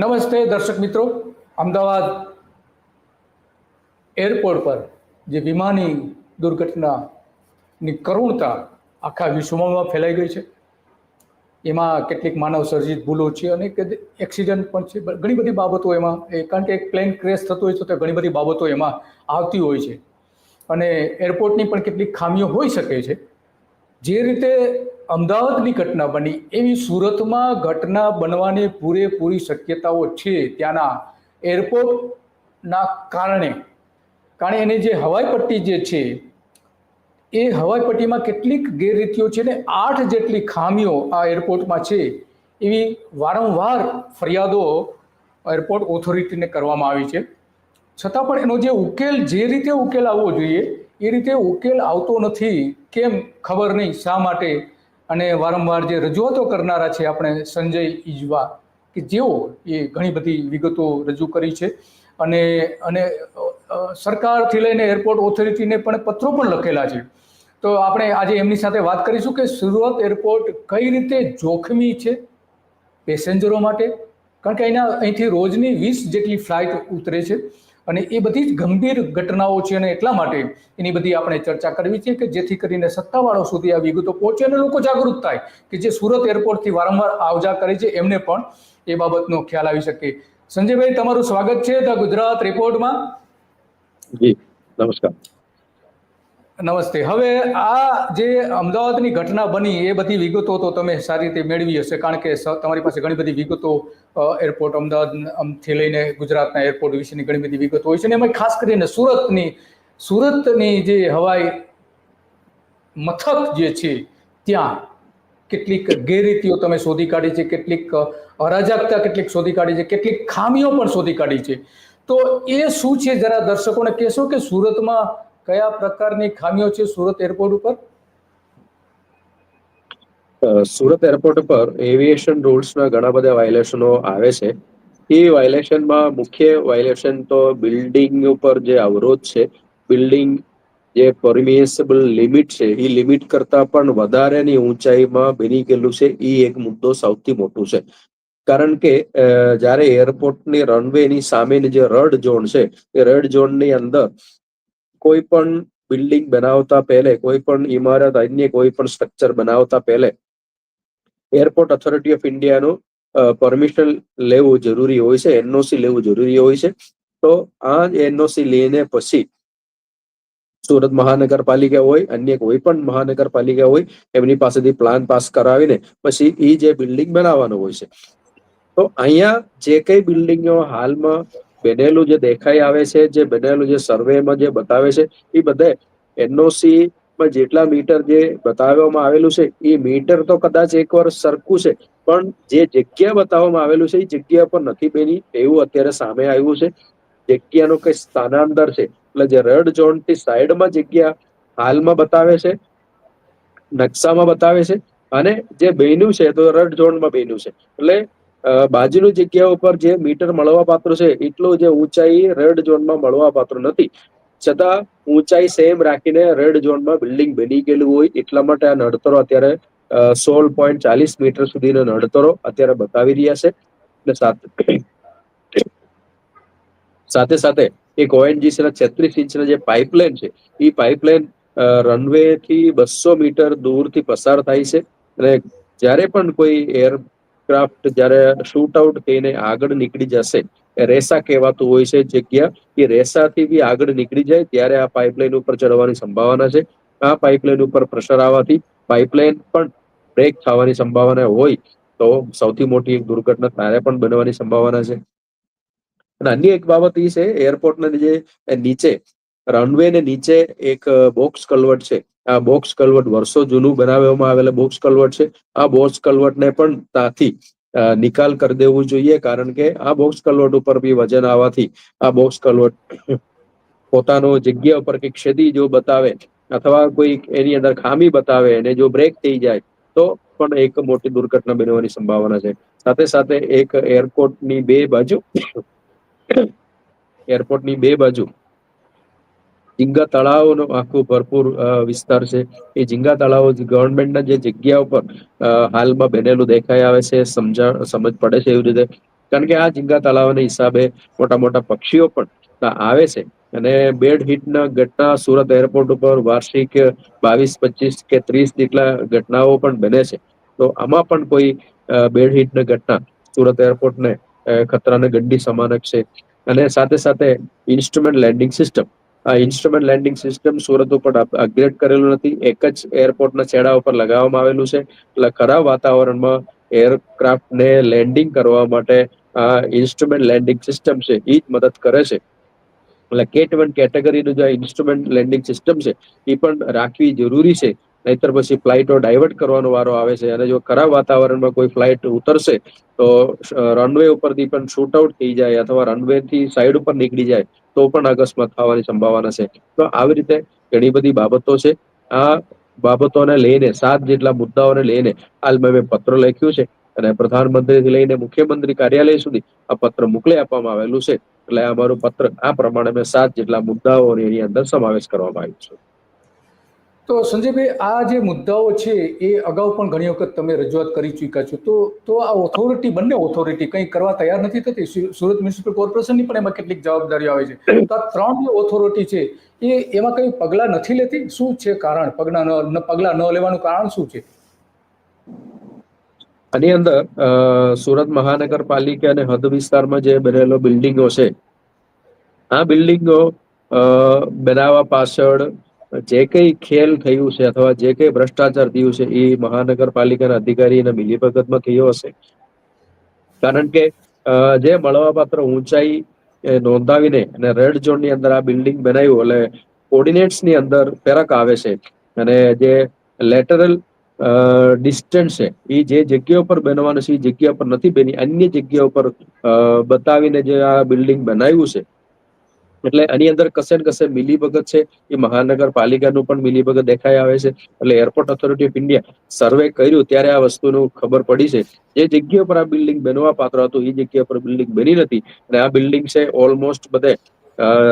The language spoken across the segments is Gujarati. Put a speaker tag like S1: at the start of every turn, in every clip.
S1: નમસ્તે દર્શક મિત્રો. અમદાવાદ એરપોર્ટ પર જે વિમાની દુર્ઘટનાની કરુણતા આખા વિશ્વમાં ફેલાઈ ગઈ છે. એમાં કેટલીક માનવ સર્જિત ભૂલો છે અને એક્સિડન્ટ પણ છે. ઘણી બધી બાબતો એમાં કારણ કે એક પ્લેન ક્રેશ થતું હોય છે તો ઘણી બધી બાબતો એમાં આવતી હોય છે. અને એરપોર્ટની પણ કેટલીક ખામીઓ હોઈ શકે છે. જે રીતે અમદાવાદની ઘટના બની. એવી સુરતમાં ઘટના બનવાની પૂરેપૂરી શક્યતાઓ છે ત્યાંના એરપોર્ટના કારણે. કારણ એની જે હવાઈ પટ્ટી જે છે, એ હવાઈ પટ્ટીમાં કેટલીક ગેરરીતિઓ છે ને આઠ જેટલી ખામીઓ આ એરપોર્ટમાં છે. એવી વારંવાર ફરિયાદો એરપોર્ટ ઓથોરિટીને કરવામાં આવી છે. છતાં પણ એનો જે ઉકેલ, જે રીતે ઉકેલ આવવો જોઈએ, એ રીતે ઉકેલ આવતો નથી. કેમ? ખબર નહીં. શા માટે? અને વારંવાર જે રજૂઆતો કરનારા છે આપણે સંજય ઈજવા, કે જેઓ એ ઘણી બધી વિગતો રજૂ કરી છે. અને અને સરકારથી લઈને એરપોર્ટ ઓથોરિટીને પણ પત્રો પણ લખેલા છે. તો આપણે આજે એમની સાથે વાત કરીશું કે સુરત એરપોર્ટ કઈ રીતે જોખમી છે પેસેન્જરો માટે? કારણ કે અહીંના અહીંથી રોજની વીસ જેટલી ફ્લાઇટ ઉતરે છે. અને એ બધી જ ગંભીર ઘટનાઓ છે અને એટલા માટે એની બધી આપણે ચર્ચા કરવી છે કે જેથી કરીને સત્તાવાળો સુધી આ વિગતો પહોંચે અને લોકો જાગૃત થાય કે જે સુરત એરપોર્ટથી વારંવાર આવજા કરે છે એમને પણ એ બાબતનો ખ્યાલ આવી શકે. સંજયભાઈ, તમારું સ્વાગત છે ધ ગુજરાત રિપોર્ટમાં.
S2: જી, નમસ્કાર.
S1: નમસ્તે. હવે આ જે અમદાવાદની ઘટના બની, એ બધી વિગતો તો તમે સારી રીતે મેળવી હશે, કારણ કે તમારી પાસે ઘણી બધી વિગતો એરપોર્ટ અમદાવાદથી લઈને ગુજરાતના એરપોર્ટ વિશેની ઘણી બધી વિગતો હોય છે અને એમાં ખાસ કરીને સુરતની સુરતની જે હવાઈ મથક જે છે, ત્યાં કેટલીક ગેરરીતિઓ તમે શોધી કાઢી છે, કેટલીક અરાજકતા કેટલીક શોધી કાઢી છે, કેટલીક ખામીઓ પણ શોધી કાઢી છે. તો એ શું છે, જરા દર્શકોને કહેશો કે સુરતમાં કયા પ્રકારની ખામીઓ છે સુરત એરપોર્ટ ઉપર?
S2: સુરત એરપોર્ટ પર એવિએશન રૂલ્સના ઘણા બધા વાયોલેશનો આવે છે. એ વાયોલેશનમાં મુખ્ય વાયોલેશન તો બિલ્ડિંગ ઉપર જે અવરોધ છે, બિલ્ડિંગ જે પરમિએસેબલ લિમિટ છે, એ લિમિટ કરતા પણ વધારેની ઊંચાઈમાં બની ગયેલું છે, એ એક મુદ્દો સૌથી મોટું છે. કારણ કે જ્યારે એરપોર્ટની રનવેની સામેની જે રડ ઝોન છે, એ રડ ઝોનની અંદર કોઈ પણ બિલ્ડિંગ બનાવતા પહેલે, કોઈ પણ ઇમારત, અન્ય કોઈ પણ સ્ટ્રક્ચર બનાવતા પહેલે એરપોર્ટ ઓથોરિટી ઓફ ઇન્ડિયાનું પરમિશન લેવું જરૂરી હોય છે એનઓસી લેવું જરૂરી હોય છે. તો આ એનઓસી લઈને પછી સુરત મહાનગરપાલિકા હોય, અન્ય કોઈ પણ મહાનગરપાલિકા હોય, એમની પાસેથી પ્લાન પાસ કરાવીને પછી એ જે બિલ્ડિંગ બનાવવાનું હોય છે. તો અહીંયા જે કઈ બિલ્ડિંગો હાલમાં બનેલું જે દેખાઈ આવે છે, જે બનેલું જે સર્વેમાં જે બતાવે છે, એ બધે એનઓસી માં જેટલા મીટર જે બતાવવામાં આવેલું છે, એ મીટર તો કદાચ એક વાર સરખું છે, પણ જે જગ્યા બતાવવામાં આવેલું છે, એ જગ્યા પર નથી બની, એવું અત્યારે સામે આવ્યું છે. જગ્યાનું કઈ સ્થાનાંતર છે, એટલે જે રેડ ઝોનથી સાઈડમાં જગ્યા હાલમાં બતાવે છે, નકશામાં બતાવે છે, અને જે બન્યું છે તો રેડ ઝોનમાં બન્યું છે, એટલે બાજુની જગ્યા ઉપર જે મીટર મળવા પાત્ર છે, એટલું જે ઊંચાઈ રેડ ઝોનમાં મળવા પાત્ર નથી. છતાં ઊંચાઈ સેમ રાખીને રેડ ઝોનમાં બિલ્ડિંગ બની ગયેલું હોય, એટલા માટે આ નડતરો અત્યારે સોળ પોઈન્ટ ચાલીસ મીટર સુધીનો નડતરો અત્યારે બતાવી રહ્યા છે. અને સાથે સાથે સાથે એક ઓએનજીસી ના છત્રીસ ઇંચના જે પાઇપલાઇન છે, એ પાઇપલાઇન રનવે થી બસો મીટર દૂરથી પસાર થાય છે. અને જ્યારે પણ કોઈ એરક્રાફ્ટ જ્યારે શૂટ આઉટ થઈને આગળ નીકળી જશે રેસા કહેવાતું હોય છે જગ્યા, એ રેસાથી બી આગળ નીકળી જાય ત્યારે આ પાઇપલાઇન ઉપર ચડવાની સંભાવના છે. આ પાઇપલાઇન ઉપર પ્રેશર આવવાથી પાઇપલાઇન પણ બ્રેક થવાની સંભાવના હોય, તો સૌથી મોટી એક દુર્ઘટના ત્યારે પણ બનવાની સંભાવના છે. અને અન્ય એક બાબત એ છે એરપોર્ટના જે નીચે રનવે ને નીચે એક બોક્સ કલવટ છે. આ બોક્સ કલવટ વર્ષો જૂનું બનાવવામાં આવેલા બોક્સ કલવટ છે. આ બોક્સ કલવટને પણ ત્યાંથી નિકાલ કરી દેવું જોઈએ કારણ કે આ બોક્સ કલવટ ઉપર બી વજન આવવાથી આ બોક્સ કલવટ પોતાનો જગ્યા ઉપર કે ક્ષતિ જો બતાવે અથવા કોઈ એની અંદર ખામી બતાવે અને જો બ્રેક થઈ જાય, તો પણ એક મોટી દુર્ઘટના બનવાની સંભાવના છે. સાથે સાથે એક એરપોર્ટની બે બાજુ એરપોર્ટની બે બાજુ ઝીંગા તળાવનો આખો ભરપૂર વિસ્તાર છે. એ ઝીંગા તળાવ ગવર્મેન્ટના જે જગ્યા ઉપર હાલમાં બનેલું દેખાઈ આવે છે, સમજણ, સમજ પડે છે એવી રીતે. કારણ કે આ ઝીંગા તળાવના હિસાબે મોટા મોટા પક્ષીઓ પણ આવે છે. અને બેડ હિટના ઘટના સુરત એરપોર્ટ ઉપર વાર્ષિક બાવીસ, પચીસ કે ત્રીસ જેટલા ઘટનાઓ પણ બને છે. તો આમાં પણ કોઈ બેડ હિટની ઘટના સુરત એરપોર્ટને ખતરાને ગંડી સમાનક છે. અને સાથે સાથે instrument landing system instrument landing system Surat ઉપર અપગ્રેડ કરેલું નથી. એક જ એરપોર્ટના છેડા ઉપર લગાવવામાં આવેલું છે. એટલે ખરાબ વાતાવરણમાં એરક્રાફ્ટને લેન્ડિંગ કરવા માટે આ ઇન્સ્ટ્રુમેન્ટ લેન્ડિંગ સિસ્ટમ છે એ જ મદદ કરે છે. એટલે કેટ વન કેટેગરીનું જે ઇન્સ્ટ્રુમેન્ટ લેન્ડિંગ સિસ્ટમ છે એ પણ રાખવી જરૂરી છે. નહીતર પછી ફ્લાઇટો ડાયવર્ટ કરવાનો વારો આવે છે. અને જો ખરાબ વાતાવરણમાં કોઈ ફ્લાઇટ ઉતરશે, તો રનવે ઉપરથી પણ શૂટ આઉટ થઈ જાય અથવા રનવે થી સાઈડ ઉપર નીકળી જાય, તો પણ અકસ્માત થવાની સંભાવના છે. તો આવી રીતે ઘણી બધી બાબતો છે. આ બાબતોને લઈને, સાત જેટલા મુદ્દાઓને લઈને હાલ મેં પત્ર લખ્યું છે અને પ્રધાનમંત્રીથી લઈને મુખ્યમંત્રી કાર્યાલય સુધી આ પત્ર મોકલી આપવામાં આવેલું છે. એટલે આ મારું પત્ર, આ પ્રમાણે મેં સાત જેટલા મુદ્દાઓ એની અંદર સમાવેશ કરવામાં આવ્યો છે.
S1: તો સંજયભાઈ, આ જે મુદ્દાઓ છે, એ અગાઉ પણ ઘણી વખત તમે રજૂઆત કરી ચૂક્યા છો. તો તો આ ઓથોરિટી બંને ઓથોરિટી કંઈ કરવા તૈયાર નથી થતી? સુરત મ્યુનિસિપલ કોર્પોરેશનની પણ એમાં કેટલીક જવાબદારીઓ આવે છે. તો આ ત્રણ જે ઓથોરિટી છે, એ, એમાં કંઈ પગલાં નથી લેતી? શું છે કારણ? પગલાં ન પગલાં ન લેવાનું કારણ શું છે?
S2: આની અંદર સુરત મહાનગરપાલિકા અને હદ વિસ્તારમાં જે બનેલો બિલ્ડિંગો છે, આ બિલ્ડિંગો બનાવવા પાછળ જે કઈ ખેલ થયું છે અથવા જે કઈ ભ્રષ્ટાચાર થયું છે એ મહાનગરપાલિકાના અધિકારીના મિલીભગતમાં થયો હશે? કારણ કે જે મળવાપાત્ર ઊંચાઈ નોંધાવીને અને રેડ ઝોનની અંદર આ બિલ્ડિંગ બનાવ્યું, એટલે કોર્ડિનેટ્સની અંદર ફેરક આવે છે. અને જે લેટરલ ડિસ્ટન્સ છે એ જે જગ્યા ઉપર બનવાનું છે એ જગ્યા પર નથી બની. અન્ય જગ્યા ઉપર બતાવીને જે આ બિલ્ડિંગ બનાવ્યું છે એટલે આની અંદર કશે ને કશે મિલીભગત છે. એ મહાનગરપાલિકાનું પણ મિલીભગત દેખાઈ આવે છે. એટલે airport authority of India survey કર્યું ત્યારે આ વસ્તુનું ખબર પડી છે. જે જગ્યા પર આ બિલ્ડિંગ બનવા પાત્ર હતું, એ જગ્યા પર બિલ્ડિંગ બની નથી. અને આ બિલ્ડિંગ છે ઓલમોસ્ટ બધે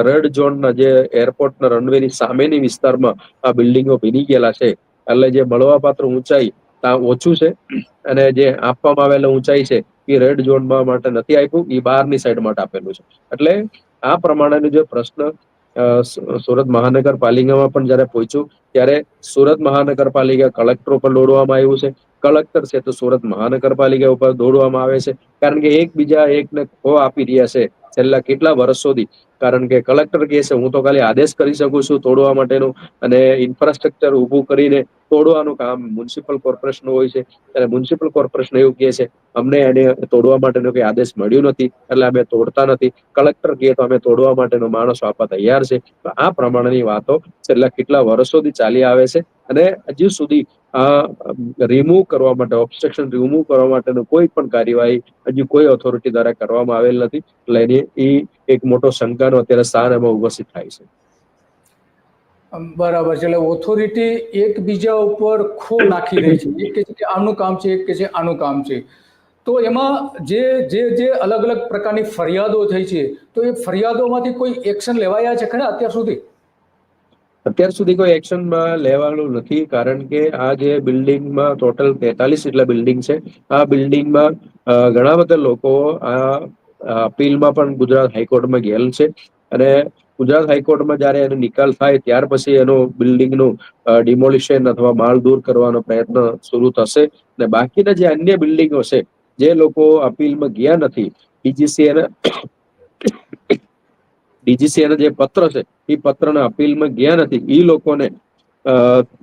S2: રેડ ઝોનના જે એરપોર્ટના રનવેની સામેની વિસ્તારમાં આ બિલ્ડિંગો બની ગયેલા છે. એટલે જે મળવાપાત્ર ઊંચાઈ ત્યાં ઓછું છે. અને જે આપવામાં આવેલા ઊંચાઈ છે, એ રેડ ઝોનમાં માટે નથી આપ્યું, એ બહારની સાઈડ માટે આપેલું છે. એટલે આ પ્રમાણેનો જે પ્રશ્ન સુરત મહાનગરપાલિકામાં પણ જ્યારે પહોંચ્યું ત્યારે સુરત મહાનગરપાલિકા કલેક્ટર ઉપર દોડવામાં આવ્યું છે. કલેક્ટર છે તો સુરત મહાનગરપાલિકા ઉપર દોડવામાં આવે છે. કારણ કે એકબીજા એકને ખો આપી રહ્યા છે છેલ્લા કેટલા વર્ષોથી. કારણ કે કલેક્ટર કહે છે, હું તો ખાલી આદેશ કરી શકું છું તોડવા માટેનું અને ઇન્ફ્રાસ્ટ્રક્ચર ઊભું કરીને તોડવાનું કામ મ્યુનિસિપલ કોર્પોરેશન હોય છે. ત્યારે મ્યુનિસિપલ કોર્પોરેશન એવું કહે છે, અમને એને તોડવા માટેનો કોઈ આદેશ મળ્યો નથી, એટલે અમે તોડતા નથી. કલેક્ટર કહે, તો અમે તોડવા માટેનો માણસો આપવા તૈયાર છે. આ પ્રમાણેની વાતો છેલ્લા કેટલા વર્ષોથી ચાલી આવે છે અને હજુ સુધી આ રિમૂવ કરવા માટે ઓબ્સ્ટ્રક્શન રિમૂવ કરવા માટેનું કોઈ પણ કાર્યવાહી હજુ કોઈ ઓથોરિટી દ્વારા કરવામાં આવેલ નથી. એટલે એ એક મોટો શંકાનો અત્યારે સ્થાન ઉપસ્થિત થાય છે.
S1: બરાબર છે. એટલે ઓથોરિટી એકબીજા ઉપર ખો નાખી રહી છે. એક કે છે આનું કામ છે એક કે છે આનું કામ છે. તો એમાં જે જે જે અલગ અલગ પ્રકારની ફરિયાદો થઈ છે તો એ ફરિયાદોમાંથી કોઈ એક્શન લેવાયા છે ખરા અત્યાર સુધી?
S2: અત્યાર સુધી કોઈ એક્શનમાં લેવાનું નથી કારણ કે આ જે બિલ્ડિંગમાં ટોટલ તેતાલીસ જેટલા બિલ્ડિંગ છે આ બિલ્ડિંગમાં ઘણા બધા લોકો આ અપીલમાં પણ ગુજરાત હાઈકોર્ટમાં ગયેલ છે. અને ગુજરાત હાઈકોર્ટમાં જ્યારે એનો નિકાલ થાય ત્યાર પછી એનો બિલ્ડિંગનું ડિમોલિશન અથવા માલ દૂર કરવાનો પ્રયત્ન શરૂ થશે. અને બાકીના જે અન્ય બિલ્ડિંગો છે, જે લોકો અપીલમાં ગયા નથી ડીજીસીએ ડીજીસીએ જે પત્ર છે, એ પત્રના અપીલમાં ગયા નથી એ લોકોને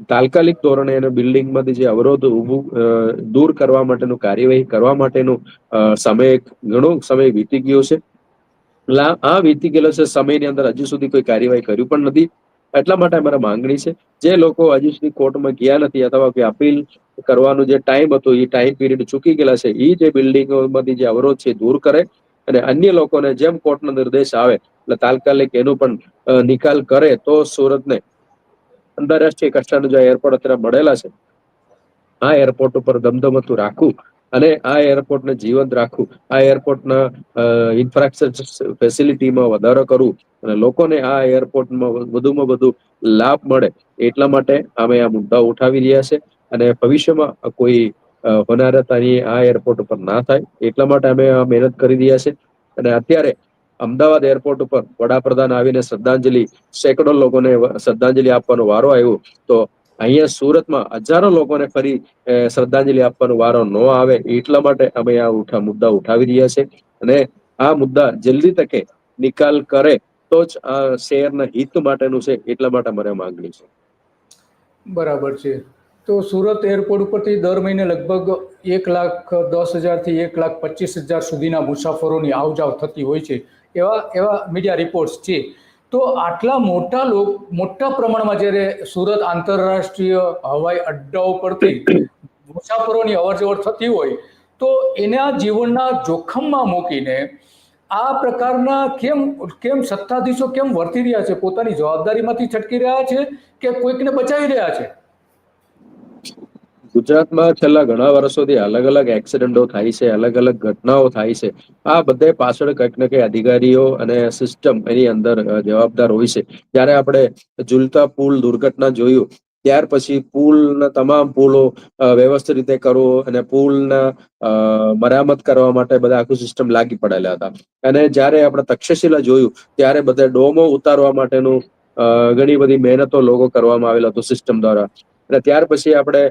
S2: તાત્કાલિક ધોરણે એને બિલ્ડિંગમાંથી જે અવરોધ ઊભું દૂર કરવા માટેનું કાર્યવાહી કરવા માટેનું સમય ઘણો સમય વીતી ગયો છે. એટલે આ- વીતી ગયેલો છે, સમયની અંદર હજુ સુધી કોઈ કાર્યવાહી કર્યું પણ નથી. એટલા માટે અમારા માંગણી છે. જે લોકો હજુ સુધી કોર્ટમાં ગયા નથી અથવા કે અપીલ કરવાનું જે ટાઈમ હતો, એ ટાઈમ પીરિયડ ચૂકી ગયેલા છે એ જે બિલ્ડિંગોમાંથી જે અવરોધ છે દૂર કરે અને અન્ય લોકોને જેમ કોર્ટનો નિર્દેશ આવે, એટલે તાત્કાલિક એનું પણ નિકાલ કરે તો સુરતને આંતરરાષ્ટ્રીય કક્ષાનું જે એરપોર્ટ અત્યારે મળેલા છે, આ એરપોર્ટ ઉપર ધમધમતું રાખવું અને આ એરપોર્ટને જીવંત રાખવું, આ એરપોર્ટના ઇન્ફ્રાસ્ટ્રક્ચર ફેસિલિટીમાં વધારો કરવું અને લોકોને આ એરપોર્ટમાં વધુમાં વધુ લાભ મળે એટલા માટે અમે આ મુદ્દા ઉઠાવી રહ્યા છે અને ભવિષ્યમાં કોઈ હોનારતાની આ એરપોર્ટ ઉપર ના થાય એટલા માટે અમે આ મહેનત કરી રહ્યા છે અને અત્યારે અમદાવાદ એરપોર્ટ ઉપર વડાપ્રધાન આવીને શ્રદ્ધાંજલિ, સેંકડો લોકોને શ્રદ્ધાંજલિ આપવાનો વારો આવ્યો, તો અહીંયા સુરતમાં હજારો લોકોને ફરી શ્રદ્ધાંજલિ આપવાનો વારો ન આવે એટલા માટે અમે આ ઉઠા, મુદ્દા ઉઠાવી રહ્યા છે. અને આ મુદ્દા જલ્દી તકે નિકાલ કરે તો જ આ શહેરના હિત માટેનું છે એટલા માટે અમારે માંગણી છે.
S1: બરાબર છે. તો સુરત એરપોર્ટ ઉપરથી દર મહિને લગભગ એક લાખ દસ હજારથી એક લાખ પચીસ હજાર સુધીના મુસાફરોની આવજાવ થતી હોય છે. એવા એવા મીડિયા રિપોર્ટ્સ છે. તો આટલા મોટા લોક, મોટા પ્રમાણમાં જ્યારે સુરત આંતરરાષ્ટ્રીય હવાઈ અડ્ડાઓ પરથી મુસાફરોની અવરજવર થતી હોય, તો એના જીવનના જોખમમાં મૂકીને આ પ્રકારના કેમ કેમ સત્તાધીશો કેમ વર્તી રહ્યા છે? પોતાની જવાબદારીમાંથી છટકી રહ્યા છે કે કોઈકને બચાવી રહ્યા છે?
S2: ગુજરાતમાં છેલ્લા ઘણા વર્ષોથી અલગ અલગ એક્સિડન્ટો થાય છે, અલગ અલગ ઘટનાઓ થાય છે. આ બધે પાછળ કંઈક ને કંઈ અધિકારીઓ અને સિસ્ટમ એની અંદર જવાબદાર હોય છે. જ્યારે આપણે ઝુલતા પુલ દુર્ઘટના જોયું, ત્યાર પછી પુલના તમામ પુલો વ્યવસ્થિત રીતે કરવો અને પુલના મરામત કરવા માટે બધા આખું સિસ્ટમ લાગી પડેલા હતા. અને જ્યારે આપણે તક્ષશિલા જોયું, ત્યારે બધા ડોમો ઉતારવા માટેનું ઘણી બધી મહેનતો લોકો કરવામાં આવેલ હતું સિસ્ટમ દ્વારા. અને ત્યાર પછી આપણે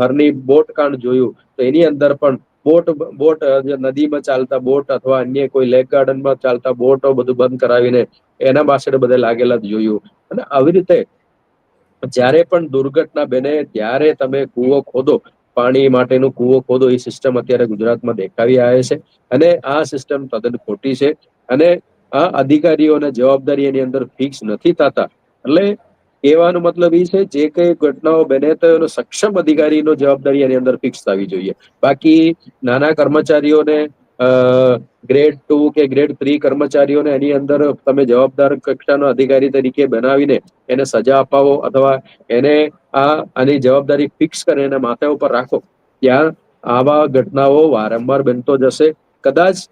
S2: હરની બોટ કાંડ જોયું, તો એની અંદર પણ બોટ બોટ નદીમાં ચાલતા બોટ અથવા અન્ય કોઈ લેક ગાર્ડનમાં ચાલતા બોટો બધું બંધ કરાવીને એના પાછળ બધે લાગેલા જોયું. અને આવી રીતે જ્યારે પણ દુર્ઘટના બને ત્યારે તમે કૂવો ખોદો. પાણી માટેનું કૂવો ખોદો, એ સિસ્ટમ અત્યારે ગુજરાતમાં દેખાવી આવે છે. અને આ સિસ્ટમ તદ્દન ખોટી છે. અને આ અધિકારીઓને જવાબદારી એની અંદર ફિક્સ નથી થતા. એટલે કહેવાનો મતલબ એ છે, જે કઈ ઘટનાઓ બને તો એનો સક્ષમ અધિકારીનો જવાબદારી એની અંદર ફિક્સ થવી જોઈએ. બાકી નાના કર્મચારીઓને ગ્રેડ ટુ કે ગ્રેડ થ્રી કર્મચારીઓને એની અંદર તમે જવાબદાર કક્ષાનો અધિકારી તરીકે બનાવીને એને સજા અપાવો અથવા એને આ, આની જવાબદારી ફિક્સ કરીને એને માથા ઉપર રાખો, ત્યાં આવા ઘટનાઓ વારંવાર બનતો જશે. કદાચ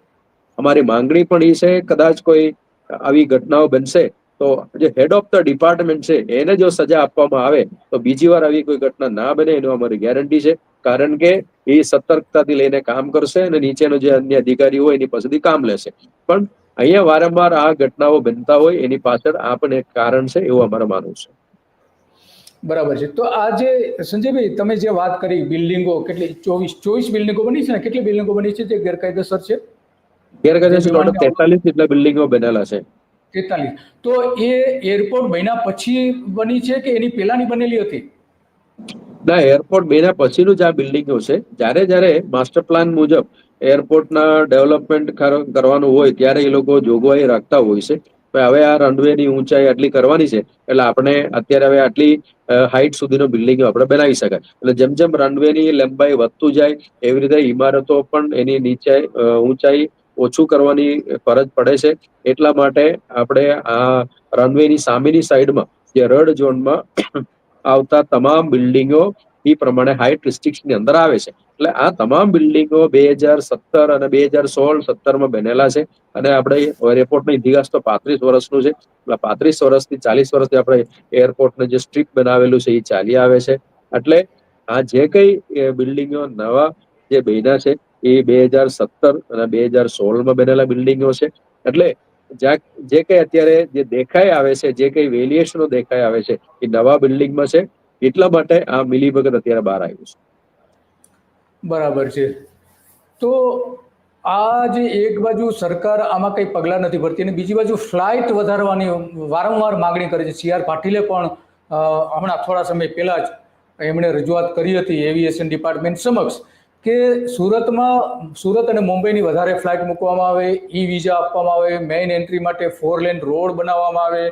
S2: અમારી માંગણી પણ એ છે, કદાચ કોઈ આવી ઘટનાઓ બનશે તો જે હેડ ઓફ ધ ડિપાર્ટમેન્ટ છે એને જો સજા આપવામાં આવે તો બીજી વાર આવી કોઈ ઘટના ના બને એનું અમારી ગેરંટી છે. કારણ કે એ સતર્કતાથી લઈને કામ કરશે અને નીચેનો જે અન્ય અધિકારી હોય એની પાસેથી કામ લેશે. પણ અહીંયા વારંવાર આ ઘટનાઓ બનતા હોય એની પાછળ આ પણ એક કારણ છે એવું અમારે માનવું છે.
S1: બરાબર છે. તો આ જે સંજયભાઈ તમે જે વાત કરી બિલ્ડિંગો કેટલી ચોવીસ ચોવીસ બિલ્ડિંગો બની છે ને કેટલી બિલ્ડિંગો બની છે જે ગેરકાયદેસર છે?
S2: ગેરકાયદેસર તેતાલીસ જેટલા બિલ્ડિંગો બનેલા છે.
S1: તેતાલીસ. તો એ એરપોર્ટ બન્યા પછી બની છે કે એની પહેલાની બનેલી હતી?
S2: ના એરપોર્ટ બેના પછીનું જ આ બિલ્ડિંગો છે. જ્યારે જ્યારે માસ્ટર પ્લાન મુજબ એરપોર્ટના ડેવલપમેન્ટ કરવાનું હોય, ત્યારે એ લોકો જોગવાઈ રાખતા હોય છે. હવે આ રનવે ની ઊંચાઈ આટલી કરવાની છે, એટલે આપણે અત્યારે હવે આટલી હાઈટ સુધીનો બિલ્ડિંગ આપણે બનાવી શકાય. એટલે જેમ જેમ રનવે ની લંબાઈ વધતું જાય, એવી રીતે ઇમારતો પણ એની નીચે ઊંચાઈ ઓછું કરવાની ફરજ પડે છે. એટલા માટે આપણે આ રનવેની સામેની સાઈડમાં જે રેડ ઝોનમાં આવતા તમામ બિલ્ડિંગો એ પ્રમાણે હાઇટ રિસ્ટ્રિક્શનની અંદર આવે છે. એટલે આ તમામ બિલ્ડિંગો બે હજાર સત્તર અને બે હજાર સોળ સત્તરમાં બનેલા છે અને આપણે એરપોર્ટનો ઇતિહાસ તો પાંત્રીસ વર્ષનું છે. એટલે પાંત્રીસ વર્ષથી ચાલીસ વર્ષથી આપણે એરપોર્ટને જે સ્ટ્રીપ બનાવેલું છે એ ચાલી આવે છે. એટલે આ જે કઈ બિલ્ડિંગો નવા જે બન્યા છે એ બે હજાર સત્તર અને બે હજાર સોળમાં બનેલા બિલ્ડિંગો છે. એટલે જ્યાં જે કઈ અત્યારે જે દેખાઈ આવે છે, જે કઈ વેલિએશનો દેખાઈ આવે છે, એ નવા બિલ્ડિંગમાં છે. એટલા માટે આ મિલીભગત અત્યારે બહાર આવ્યું છે.
S1: બરાબર છે. તો આ જે એક બાજુ સરકાર આમાં કંઈ પગલાં નથી ભરતી અને બીજી બાજુ ફ્લાઇટ વધારવાની વારંવાર માગણી કરે છે. સી આર પાટીલે પણ હમણાં થોડા સમય પહેલાં જ એમણે રજૂઆત કરી હતી એવિએશન ડિપાર્ટમેન્ટ સમક્ષ. કે સુરતમાં, સુરત અને મુંબઈની વધારે ફ્લાઇટ મૂકવામાં આવે ઈ વિઝા આપવામાં આવે, મેઇન એન્ટ્રી માટે ફોર લેન રોડ બનાવવામાં આવે,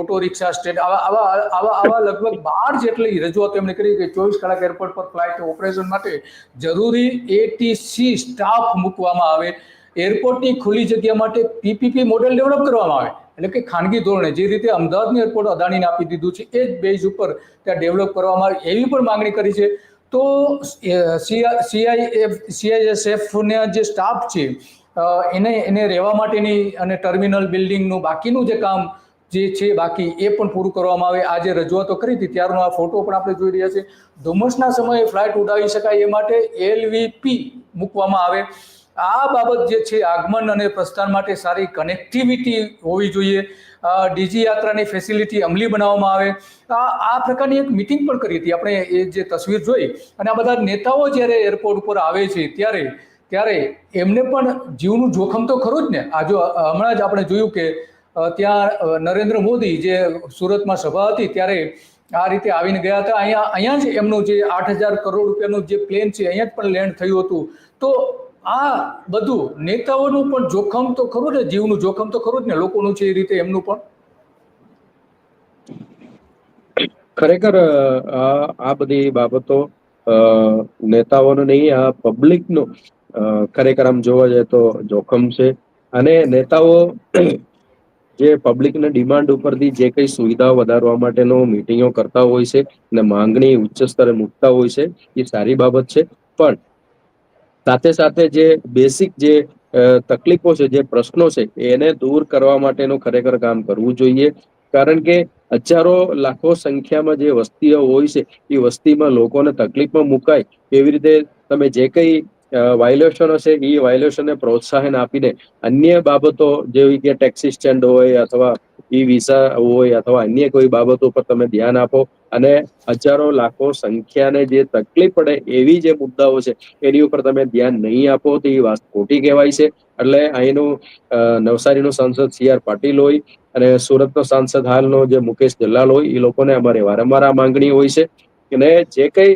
S1: ઓટો રિક્ષા સ્ટેન્ડ, આવા આવા આવા આવા લગભગ બાર જેટલી રજૂઆત એમણે કરી કે ચોવીસ કલાક એરપોર્ટ પર ફ્લાઇટ ઓપરેશન માટે જરૂરી એટીસી સ્ટાફ મૂકવામાં આવે. એરપોર્ટની ખુલ્લી જગ્યા માટે પીપીપી મોડેલ ડેવલપ કરવામાં આવે. એટલે કે ખાનગી ધોરણે જે રીતે અમદાવાદની એરપોર્ટ અદાણીને આપી દીધું છે, એ જ બેઝ ઉપર ત્યાં ડેવલપ કરવામાં આવે એવી પણ માંગણી કરી છે. તો સીઆઈએફ સીઆઈએસએફના જે સ્ટાફ છે એને એને રહેવા માટેની અને ટર્મિનલ બિલ્ડિંગનું બાકીનું જે કામ જે છે બાકી એ પણ પૂરું કરવામાં આવે. આજે રજૂઆતો કરી હતી, ત્યારનો આ ફોટો પણ આપણે જોઈ રહ્યા છે ધુમ્મસના સમયે ફ્લાઇટ ઉડાવી શકાય એ માટે એલવીપી મૂકવામાં આવે. આ બાબત જે છે, આગમન અને પ્રસ્થાન માટે સારી કનેક્ટિવિટી હોવી જોઈએ. ડીજી યાત્રાની ફેસિલિટી અમલી બનાવવામાં આવે. આ આ પ્રકારની એક મિટિંગ પણ કરી હતી. આપણે એ જે તસવીર જોઈ અને આ બધા નેતાઓ જ્યારે એરપોર્ટ ઉપર આવે છે ત્યારે ત્યારે એમને પણ જીવનું જોખમ તો ખરું જ ને. આ જો હમણાં જ આપણે જોયું કે ત્યાં નરેન્દ્ર મોદી જે સુરતમાં સભા હતી ત્યારે આ રીતે આવીને ગયા હતા. અહીંયા અહીંયા જ એમનું જે આઠ હજાર કરોડ રૂપિયાનું જે પ્લેન છે, અહીંયા જ પણ લેન્ડ થયું હતું. તો આ બધું નેતાઓનું પણ જોખમ તો ખરું ને, જીવનું જોખમ તો ખરું જ ને, લોકોનું છે એ રીતે એમનું પણ?
S2: ખરેખર આ બધી બાબતો નેતાઓનો નહીં, આ પબ્લિકનો ખરેખર આમ જોવા જાય તો જોખમ છે. અને નેતાઓ જે પબ્લિકના ડિમાન્ડ ઉપરથી જે કઈ સુવિધાઓ વધારવા માટેનો મિટિંગો કરતા હોય છે અને માંગણી ઉચ્ચ સ્તરે મૂકતા હોય છે, એ સારી બાબત છે. પણ સાથે સાથે જે બેસિક જે તકલીફો છે, જે પ્રશ્નો છે, એને દૂર કરવા માટેનું ખરેખર કામ કરવું જોઈએ. કારણ કે હજારો, લાખો સંખ્યામાં જે વસ્તીઓ હોય છે, એ વસ્તીમાં લોકોને તકલીફમાં મુકાય. એવી રીતે તમે જે કંઈ વાયોલેશનો છે એ વાયોલેશનને પ્રોત્સાહન આપીને અન્ય બાબતો જેવી કે ટેક્સી સ્ટેન્ડ હોય અથવા ઈ વિઝા હોય અથવા અન્ય કોઈ બાબતો પર તમે ધ્યાન આપો. અને હજારો લાખો સંખ્યાને જે તકલીફ પડે એવી જે મુદ્દાઓ છે, એની ઉપર તમે ધ્યાન નહીં આપો તો એ વાત ખોટી કહેવાય છે. એટલે અહીંનું નવસારીનું સાંસદ સી આર પાટીલ હોય અને સુરતનો સાંસદ હાલનો જે મુકેશ દલાલ હોય, એ લોકોને અમારે વારંવાર આ માંગણી હોય છે અને જે કંઈ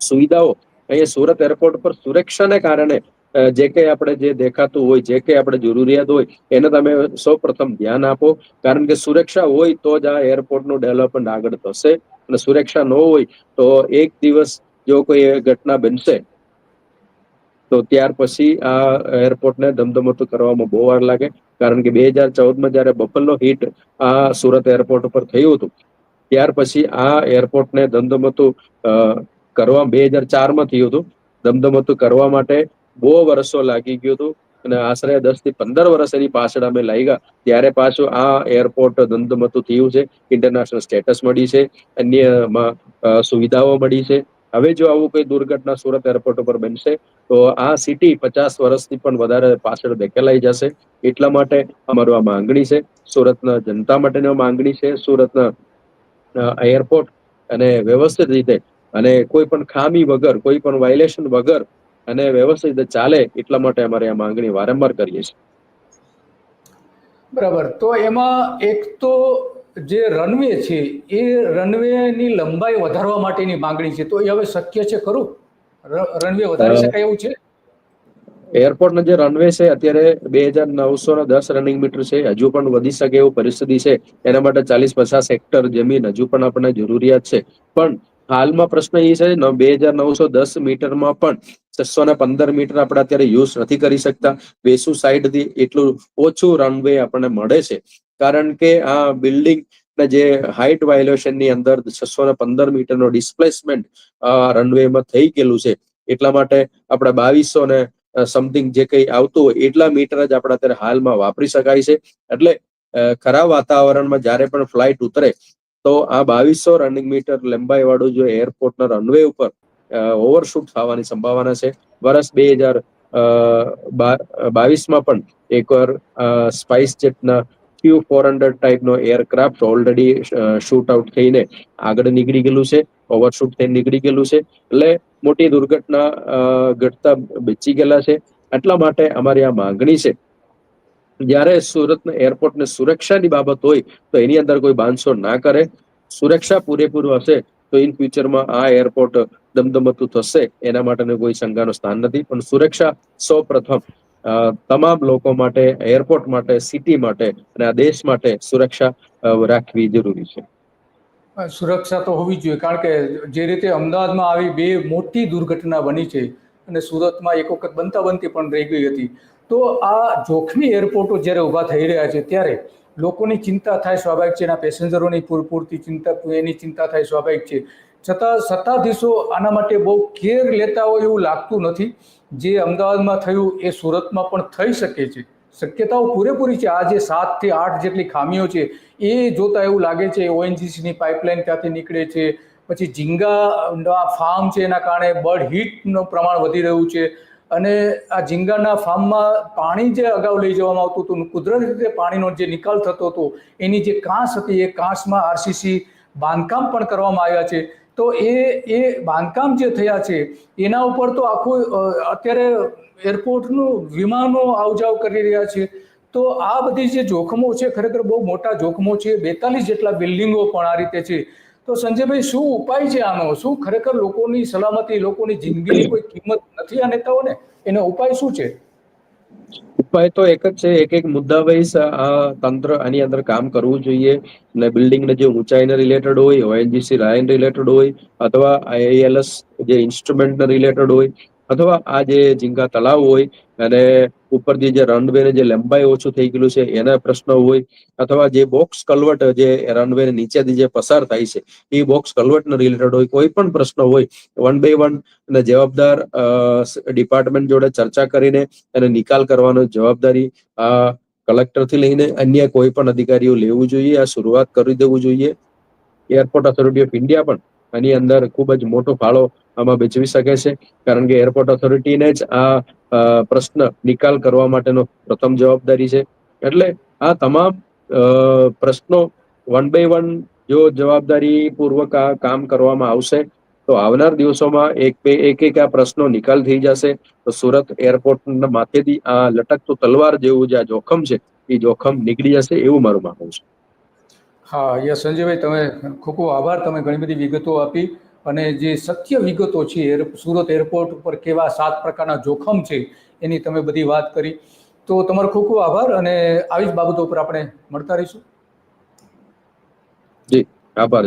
S2: સુવિધાઓ અહીંયા સુરત એરપોર્ટ પર સુરક્ષાને કારણે જે કંઈ આપણે જે દેખાતું હોય, જે કંઈ આપણે જરૂરિયાત હોય, એને તમે સૌ પ્રથમ ધ્યાન આપો. કારણ કે સુરક્ષા હોય તો જ આ એરપોર્ટનું ડેવલપમેન્ટ આગળ થશે. અને સુરક્ષા ન હોય તો એક દિવસ જો કોઈ ઘટના બનશે, તો ત્યાર પછી આ એરપોર્ટને ધમધમતું કરવામાં બહુ વાર લાગે. કારણ કે બે હજાર ચૌદમાં જ્યારે બફલનો હિટ આ સુરત એરપોર્ટ ઉપર થયું હતું, ત્યાર પછી આ એરપોર્ટને ધમધમતું કરવા બે હજાર ચારમાં થયું હતું. ધમધમતું કરવા માટે બહુ વર્ષો લાગી ગયું હતું. અને આશરે દસથી પંદર વર્ષ એની પાછળ અમે લાગ્યા ત્યારે પાછું આ એરપોર્ટ ધંધમતું થયું છે. ઇન્ટરનેશનલ સ્ટેટસ મળી છે. અન્યમાં સુવિધાઓ મળી છે. હવે જો આવું કોઈ દુર્ઘટના સુરત એરપોર્ટ ઉપર બનશે, તો આ સિટી પચાસ વર્ષથી પણ વધારે પાછળ ધકેલાઈ જશે. એટલા માટે અમારું આ માંગણી છે. સુરતના જનતા માટેની માંગણી છે. સુરતના એરપોર્ટ અને વ્યવસ્થિત રીતે અને કોઈ પણ ખામી વગર, કોઈ પણ વાયોલેશન વગર અને વ્યવસ્થિત રીતે ચાલે એટલા માટે અમારે આ માંગણી વારંવાર કરીએ છીએ.
S1: બરાબર. તો એમાં એક તો જે રનવે છે એ રનવેની લંબાઈ વધારવા માટેની માંગણી છે. તો એ હવે શક્ય છે ખરું? રનવે વધારી શકાય એવું છે?
S2: એરપોર્ટનો જે રનવે છે અત્યારે બે હજાર નવસો ને દસ રનિંગ મીટર છે. હજુ પણ વધી શકે એવું પરિસ્થિતિ છે. એના માટે ચાલીસ પચાસ હેક્ટર જમીન હજુ પણ આપણને જરૂરિયાત છે. પણ હાલમાં પ્રશ્ન એ છે બે હજાર નવસો દસ મીટરમાં પણ છસો ને પંદર મીટર આપણે અત્યારે યુઝ નથી કરી શકતા. વેસુ સાઈડથી એટલું ઓછું રનવે આપણને મળે છે. કારણ કે આ બિલ્ડિંગ જે હાઇટ વાયોલેશનની અંદર છસો ને પંદર મીટરનો ડિસ્પ્લેસમેન્ટ રનવેમાં થઈ ગયેલું છે. એટલા માટે આપણે બાવીસો ને સમથિંગ જે કંઈ આવતું હોય એટલા મીટર જ આપણે અત્યારે હાલમાં વાપરી શકાય છે. એટલે ખરાબ વાતાવરણમાં જ્યારે પણ ફ્લાઇટ ઉતરે તો આ બાવીસો રનિંગ મીટર લંબાઈ વાળું જો એરપોર્ટના રનવે ઉપર ઓવરશૂટ થવાની સંભાવના છે. વર્ષ બે હજાર બાવીસમાં પણ એકવાર સ્પાઇસ જેટના ક્યુ ફોર હંડ્રેડ ટાઈપનો એરક્રાફ્ટ ઓલરેડી શૂટ આઉટ થઈને આગળ નીકળી ગયેલું છે ઓવરશૂટ થઈને નીકળી ગયેલું છે. એટલે મોટી દુર્ઘટના ઘટતા બચી ગયેલા છે. એટલા માટે અમારી આ માંગણી છે જ્યારે સુરતના એરપોર્ટને સુરક્ષાની બાબત હોય તો એની અંદર કોઈ બાંધછોડ ના કરે. સુરક્ષા પૂરેપૂરું હશે તો ઇન ફ્યુચરમાં આ એરપોર્ટ દમદમતું થશે, એના માટેનું કોઈ શંકાનું સ્થાન નથી. પણ સુરક્ષા સૌ પ્રથમ તમામ લોકો માટે એરપોર્ટ માટે સિટી માટે અને આ દેશ માટે સુરક્ષા રાખવી જરૂરી છે.
S1: સુરક્ષા તો હોવી જોઈએ, કારણ કે જે રીતે અમદાવાદમાં આવી બે મોટી દુર્ઘટના બની છે અને સુરતમાં એક વખત બનતા બનતી પણ રહી ગઈ હતી. તો આ જોખમી એરપોર્ટો જ્યારે ઊભા થઈ રહ્યા છે, ત્યારે લોકોની ચિંતા થાય સ્વાભાવિક છે, એના પેસેન્જરોની પૂરપૂરતી ચિંતા, એની ચિંતા થાય સ્વાભાવિક છે. છતાં સત્તાધીશો આના માટે બહુ કેર લેતા હોય એવું લાગતું નથી. જે અમદાવાદમાં થયું એ સુરતમાં પણ થઈ શકે છે. શક્યતાઓ પૂરેપૂરી છે. આ જે સાતથી આઠ જેટલી ખામીઓ છે. એ જોતા એવું લાગે છે, ઓએનજીસીની પાઇપલાઇન ત્યાંથી નીકળે છે. પછી ઝીંગા ફાર્મ છે એના કારણે બર્ડ હીટનું પ્રમાણ વધી રહ્યું છે. અને આ ઝીંગાના ફાર્મમાં પાણી જે અગાઉ લઈ જવામાં આવતું હતું, કુદરતી રીતે પાણીનો જે નિકાલ થતો હતો, એની જે કાંસ હતી, એ કાંસમાં આરસીસી બાંધકામ પણ કરવામાં આવ્યા છે. તો એ એ બાંધકામ જે થયા છે, એના ઉપર તો આખું અત્યારે એરપોર્ટનું વિમાનો આવજાવ કરી રહ્યા છે. તો આ બધી જે જોખમો છે, ખરેખર બહુ મોટા જોખમો છે. બેતાલીસ જેટલા બિલ્ડિંગો પણ આ રીતે છે. તો સંજયભાઈ, શું ઉપાય છે આનો? શું ખરેખર લોકોની સલામતી, લોકોની જિંદગીની કોઈ કિંમત નથી આ નેતાઓને? એનો ઉપાય શું છે?
S2: ઉપાય તો એક જ છે, એક એક મુદ્દા વાઇઝ તંત્ર આની અંદર કામ કરવું જોઈએ. અને બિલ્ડિંગને જે ઊંચાઈને રિલેટેડ હોય ઓએનજીસી લાઇન રિલેટેડ હોય, અથવા આઈએલએસ જે ઇન્સ્ટ્રુમેન્ટને રિલેટેડ હોય અથવા આ જે ઝીંગા તળાવ હોય અને ઉપરથી જે રનવે જે લંબાઈ ઓછું થઈ ગયેલું છે, એના પ્રશ્નો હોય અથવા જે બોક્સ કલવટ જે રનવે નીચેથી જે પસાર થાય છે, એ બોક્સ કલવટને રિલેટેડ હોય, કોઈ પણ પ્રશ્ન હોય વન બાય વન અને જવાબદાર ડિપાર્ટમેન્ટ જોડે ચર્ચા કરીને એને નિકાલ કરવાનો જવાબદારી આ કલેક્ટરથી લઈને અન્ય કોઈ પણ અધિકારીઓ લેવું જોઈએ, આ શરૂઆત કરી દેવું જોઈએ. એરપોર્ટ ઓથોરિટી ઓફ ઇન્ડિયા પણ આની અંદર ખૂબ જ મોટો ફાળો આમાં ભજવી શકે છે. કારણ કે એરપોર્ટ ઓથોરિટીને જ આ પ્રશ્ન નિકાલ કરવા માટેનો પ્રથમ જવાબદારી છે. એટલે આ તમામ પ્રશ્નો વન બાય વન જો જવાબદારી પૂર્વક આ કામ કરવામાં આવશે, તો આવનાર દિવસોમાં એક બે, એક એક આ પ્રશ્નો નિકાલ થઈ જશે. તો સુરત એરપોર્ટ માથેથી આ લટકતું તલવાર જેવું જે આ જોખમ છે, એ જોખમ નીકળી જશે એવું મારું માનવું છે.
S1: હા, યસ, સંજયભાઈ, તમે ખૂબ ખૂબ આભાર. તમે ઘણી બધી વિગતો આપી અને જે સત્ય વિગતો છે, એર, સુરત એરપોર્ટ ઉપર કેવા સાત પ્રકારના જોખમ છે, એની તમે બધી વાત કરી. તો તમારો ખૂબ ખૂબ આભાર અને આવી જ બાબતો ઉપર આપણે મળતા રહીશું.
S2: જી, આભાર.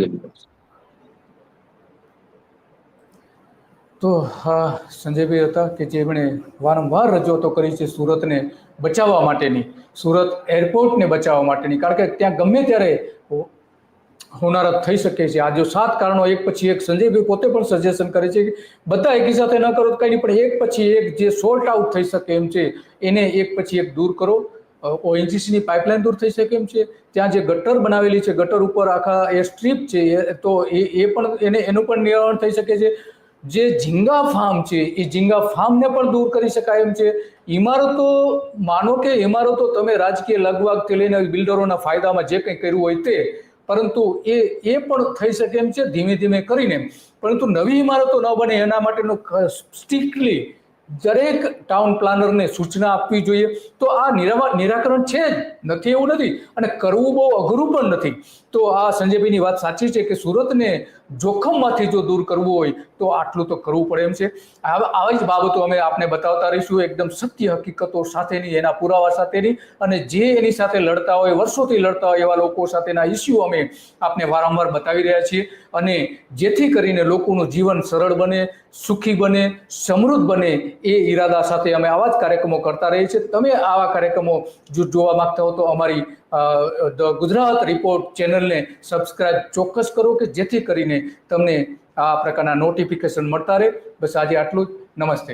S1: તો હા, સંજયભાઈ હતા કે જેમણે વારંવાર રજૂઆતો કરી છે સુરતને બચાવવા માટેની, સુરત એરપોર્ટને બચાવવા માટેની. કારણ કે ત્યાં ગમે ત્યારે હોનારત થઈ શકે છે. આ જો સાત કારણો, એક પછી એક, સંજયભાઈ પોતે પણ સજેશન કરે છે કે બધા એકી સાથે ન કરો તો કંઈ નહીં, પણ એક પછી એક જે સોલ્ટ આઉટ થઈ શકે એમ છે, એને એક પછી એક દૂર કરો. ઓએનજીસીની પાઇપલાઇન દૂર થઈ શકે એમ છે. ત્યાં જે ગટર બનાવેલી છે, ગટર ઉપર આખા એ સ્ટ્રીપ છે તો એ એ પણ એને, એનું પણ નિવારણ થઈ શકે છે. જે ઝીંગા ફાર્મ છે, એ ઝીંગા ફાર્મને પણ દૂર કરી શકાય એમ છે. ઇમારતો માનો કે ઇમારતો તમે રાજકીય લગવાગથી લઈને બિલ્ડરોના ફાયદામાં જે કંઈ કર્યું હોય તે, પરંતુ એ એ પણ થઈ શકે એમ છે ધીમે ધીમે કરીને. પરંતુ નવી ઇમારતો ન બને એના માટેનું સ્ટ્રિક્ટલી દરેક ટાઉન પ્લાનરને સૂચના આપવી જોઈએ. તો આ નિરાકરણ છે જ. નથી એવું નથી. અને કરવું બહુ અઘરું પણ નથી. તો આ સંજયભાઈની વાત સાચી છે કે સુરતને જોખમમાંથી જો દૂર કરવું હોય, તો આટલું તો કરવું પડે એમ છે. આવી જ બાબતો અમે આપને બતાવતા રહીશું. એકદમ સત્ય હકીકતો સાથેની, એના પુરાવા સાથેની અને જે એની સાથે લડતા હોય, વર્ષોથી લડતા હોય એવા લોકો સાથેના ઇસ્યુ અમે આપને વારંવાર બતાવી રહ્યા છીએ. અને જેથી કરીને લોકોનું જીવન સરળ બને, સુખી બને, સમૃદ્ધ બને, એ ઈરાદા સાથે અમે આવા જ કાર્યક્રમો કરતા રહીએ છીએ. તમે આવા કાર્યક્રમો જો જોવા માંગતા હો તો અમારી ધ ગુજરાત રિપોર્ટ ચેનલને સબસ્ક્રાઇબ ચોક્કસ કરો કે જેથી કરીને તમને આ પ્રકારના નોટિફિકેશન મળતા રહે. બસ આજે આટલું જ. નમસ્તે.